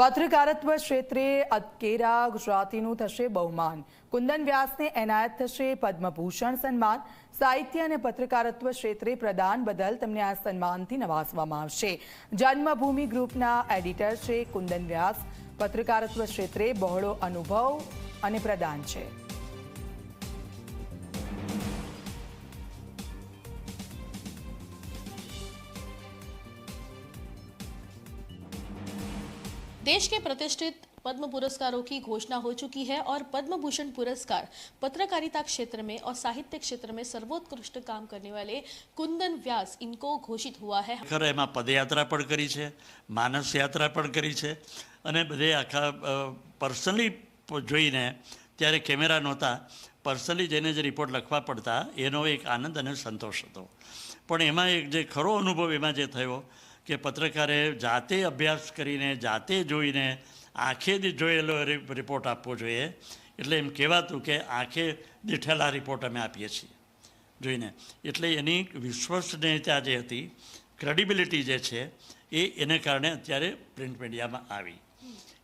પત્રકારત્વ ક્ષેત્રે અતકેરા ગુજરાતીનું થશે બહુમાન. કુંદન વ્યાસને એનાયત થશે પદ્મભૂષણ સન્માન. સાહિત્ય અને પત્રકારત્વ ક્ષેત્રે પ્રદાન બદલ તેમને આ સન્માનથી નવાજવામાં આવશે. જન્મભૂમિ ગ્રુપના એડિટર છે કુંદન વ્યાસ. પત્રકારત્વ ક્ષેત્રે બહોળો અનુભવ અને પ્રદાન છે. देश के प्रतिष्ठित पद्म पुरस्कारों की घोषणा हो चुकी है और पद्म भूषण पुरस्कार पत्रकारिता क्षेत्र में और साहित्य क्षेत्र में सर्वोत्कृष्ट काम करने वाले कुंदन व्यास इनको घोषित हुआ है ખરેખર એમાં પદયાત્રા પણ કરી છે માનસ યાત્રા પણ કરી છે અને બધે આખા પર્સનલી જોઈને ત્યારે કેમેરા નહોતા પર્સનલી જઈને જે રિપોર્ટ લખવા પડતા એનો એક આનંદ અને સંતોષ હતો પણ એમાં એક જે ખરો અનુભવ એમાં જે થયો કે પત્રકારે જાતે અભ્યાસ કરીને, જાતે જોઈને આંખે જ જોયેલો રિપોર્ટ આપવો જોઈએ. એટલે એમ કહેવાતું કે આંખે દીઠેલા રિપોર્ટ અમે આપીએ છીએ. જોઈને. એટલે એની વિશ્વસનીયતા જે હતી ક્રેડિબિલિટી જે છે, એ એને કારણે અત્યારે પ્રિન્ટ મીડિયામાં આવી.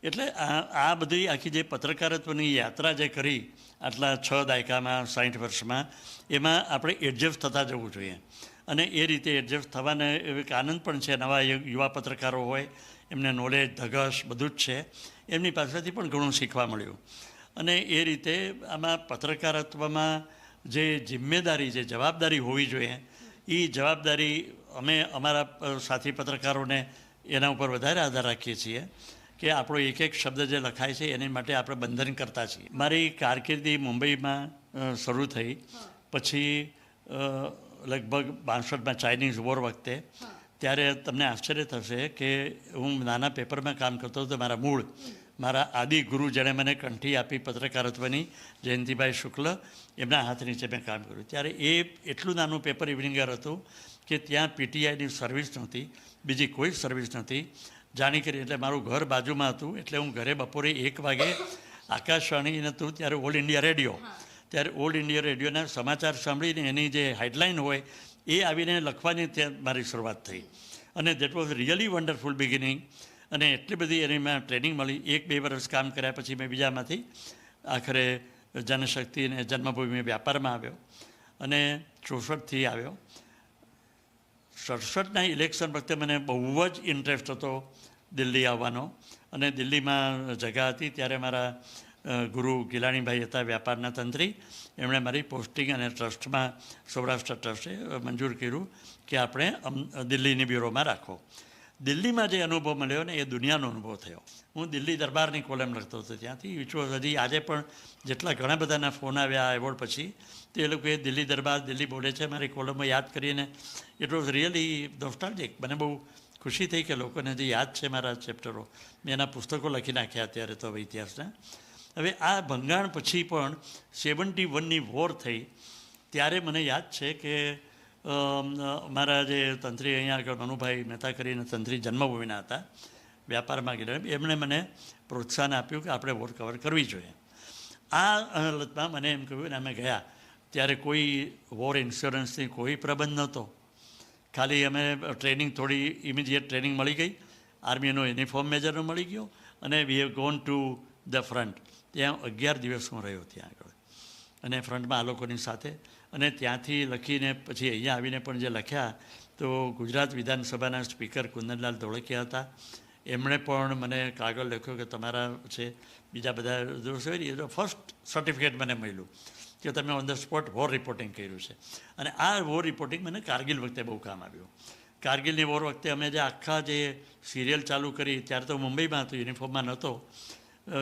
એટલે આ આ બધી આખી જે પત્રકારત્વની યાત્રા જે કરી, આટલા છ દાયકામાં સાઠ વર્ષમાં, એમાં આપણે એડજસ્ટ થતા જવું જોઈએ. અને એ રીતે એડજસ્ટ થવાને એક આનંદ પણ છે, નવા યુવા પત્રકારો હોય, એમને નોલેજ ધગશ બધું જ છે. એમની પાસેથી પણ ઘણું શીખવા મળ્યું. અને એ રીતે આમાં પત્રકારત્વમાં જે જિમ્મેદારી, જે જવાબદારી હોવી જોઈએ એ જવાબદારી અમે અમારા સાથી પત્રકારોને એના ઉપર વધારે આધાર રાખીએ છીએ કે આપણો એક એક શબ્દ જે લખાય છે, એની માટે આપણે બંધન કરતા છીએ. મારી કારકિર્દી મુંબઈમાં શરૂ થઈ. પછી લગભગ બાસઠમાં ચાઇનીઝ વોર વખતે ત્યારે તમને આશ્ચર્ય થશે કે હું નાના પેપરમાં કામ કરતો હતો મારા મૂળ મારા આદિ ગુરુ જેણે મને કંઠી આપી પત્રકારત્વની જયંતિભાઈ શુક્લ એમના હાથ નીચે મેં કામ કર્યું. ત્યારે એ એટલું નાનું પેપર ઇવનિંગર હતું કે ત્યાં પીટીઆઈની સર્વિસ નહોતી બીજી કોઈ સર્વિસ નહોતી. જાણી કરી એટલે મારું ઘર બાજુમાં હતું એટલે હું ઘરે બપોરે એક વાગે આકાશવાણી હતું ત્યારે ઓલ ઇન્ડિયા રેડિયો ત્યારે ઓલ ઇન્ડિયા રેડિયોના સમાચાર સાંભળીને એની જે હેડલાઇન હોય, એ આવીને લખવાની ત્યાં મારી શરૂઆત થઈ. અને that was really wonderful beginning અને એટલી બધી એની મેં ટ્રેનિંગ મળી. એક બે વર્ષ કામ કર્યા પછી મેં બીજામાંથી આખરે જનશક્તિ અને જન્મભૂમિ વ્યાપારમાં આવ્યો અને ચોસઠથી આવ્યો. સડસઠના ઇલેક્શન વખતે મને બહુ જ ઇન્ટરેસ્ટ હતો દિલ્હી આવવાનો. અને દિલ્હીમાં જગા હતી ત્યારે મારા ગુરુ ગિલાણીભાઈ હતા વ્યાપારના તંત્રી. એમણે મારી પોસ્ટિંગ અને ટ્રસ્ટમાં, સૌરાષ્ટ્ર ટ્રસ્ટે મંજૂર કર્યું કે આપણે દિલ્હીની બ્યુરોમાં રાખો. દિલ્હીમાં જે અનુભવ મળ્યો ને એ દુનિયાનો અનુભવ થયો. હું દિલ્હી દરબારની કોલમ લખતો હતો ત્યાંથી. વિચ હજી આજે પણ જેટલા ઘણા બધાના ફોન આવ્યા એવોર્ડ પછી, તો એ લોકોએ દિલ્હી દરબાર, દિલ્હી બોલે છે, મારી કોલમો યાદ કરીને. ઇટ વોઝ રિયલી નોસ્ટાલ્જિક મને બહુ ખુશી થઈ કે લોકોને હજી યાદ છે મારા ચેપ્ટરો. મેં એના પુસ્તકો લખી નાખ્યા અત્યારે તો હવે ઇતિહાસના. હવે આ ભંગાણ પછી પણ સેવન્ટી વનની વોર થઈ. ત્યારે મને યાદ છે કે મારા જે તંત્રી અહીંયા આગળ, મનુભાઈ મહેતા કરીને તંત્રી જન્મભૂમિના હતા, વ્યાપારમાં ગયેલા. એમણે મને પ્રોત્સાહન આપ્યું કે આપણે વોર કવર કરવી જોઈએ. આ હાલતમાં મને એમ કહ્યું ને અમે ગયા. ત્યારે કોઈ વોર ઇન્સ્યોરન્સની કોઈ પ્રબંધ નહોતો. ખાલી અમે ટ્રેનિંગ, થોડી ઇમિડિયેટ ટ્રેનિંગ મળી ગઈ. આર્મીનો યુનિફોર્મ મેજરનો મળી ગયો અને we have gone to the front. ત્યાં અગિયાર દિવસ હું રહ્યો ત્યાં આગળ. અને ફ્રન્ટમાં આ લોકોની સાથે. અને ત્યાંથી લખીને પછી અહીંયા આવીને પણ જે લખ્યા, તો ગુજરાત વિધાનસભાના સ્પીકર કુંદનલાલ ધોળકિયા હતા. એમણે પણ મને કાગળ લખ્યો કે તમારા છે, બીજા બધા દોષો હોય ને તો ફર્સ્ટ સર્ટિફિકેટ મને મળ્યું કે તમે on the spot war reporting કર્યું છે. અને આ વોર રિપોર્ટિંગ મને કારગિલ વખતે બહુ કામ આવ્યું. કારગિલની વોર વખતે અમે જે આખા જે સિરિયલ ચાલુ કરી, ત્યારે તો મુંબઈમાં હતો યુનિફોર્મમાં નહોતો.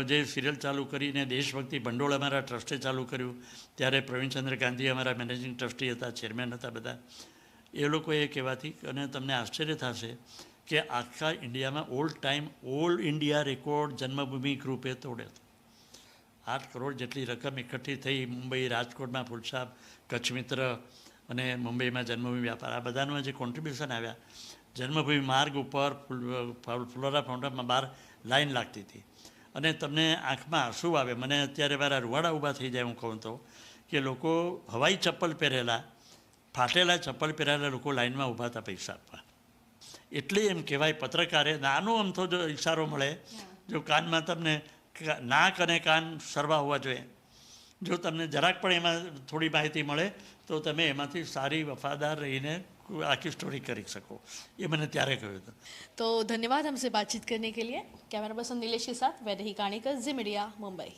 જે સિરિયલ ચાલુ કરીને દેશભક્તિ ભંડોળ અમારા ટ્રસ્ટે ચાલુ કર્યું. ત્યારે પ્રવીણચંદ્ર ગાંધી અમારા મેનેજિંગ ટ્રસ્ટી હતા, ચેરમેન હતા બધા. એ લોકોએ કહેવાથી અને તમને આશ્ચર્ય થશે કે આખા ઇન્ડિયામાં all time all India record Janmabhoomi ગ્રુપે હતો. આઠ કરોડ જેટલી રકમ એકઠી થઈ મુંબઈ રાજકોટમાં ફૂલસાબ કચ્છ મિત્ર અને મુંબઈમાં જન્મભૂમિ વ્યાપાર, આ બધાનું જે કોન્ટ્રીબ્યુશન આવ્યા. જન્મભૂમિ માર્ગ ઉપર ફુલ- ફુલ- ફ્લોરા ફાઉન્ટનમાં બહાર લાઈન લાગતી હતી. અને તમને આંખમાં આંસુ આવે. મને અત્યારે મારા રૂવાડા ઊભા થઈ જાય હું કહું તો કે લોકો હવાઈ ચપ્પલ પહેરેલા ફાટેલા ચપ્પલ પહેરેલા લોકો લાઇનમાં ઊભા હતા પૈસા આપવા. એટલે એમ કહેવાય પત્રકારે નાનો અમથો જો ઇશારો મળે જો કાનમાં તમને નાક અને કાન સરવા હોવા જોઈએ. જો તમને જરાક પણ એમાં થોડી માહિતી મળે તો તમે એમાંથી સારી વફાદાર રહીને आखिर स्टोरी कर सको ये मैंने त्यारे कहा था तो धन्यवाद हमसे बातचीत करने के लिए कैमरा पर्सन नीलेश के साथ वैदही काणिकर जी मीडिया मुंबई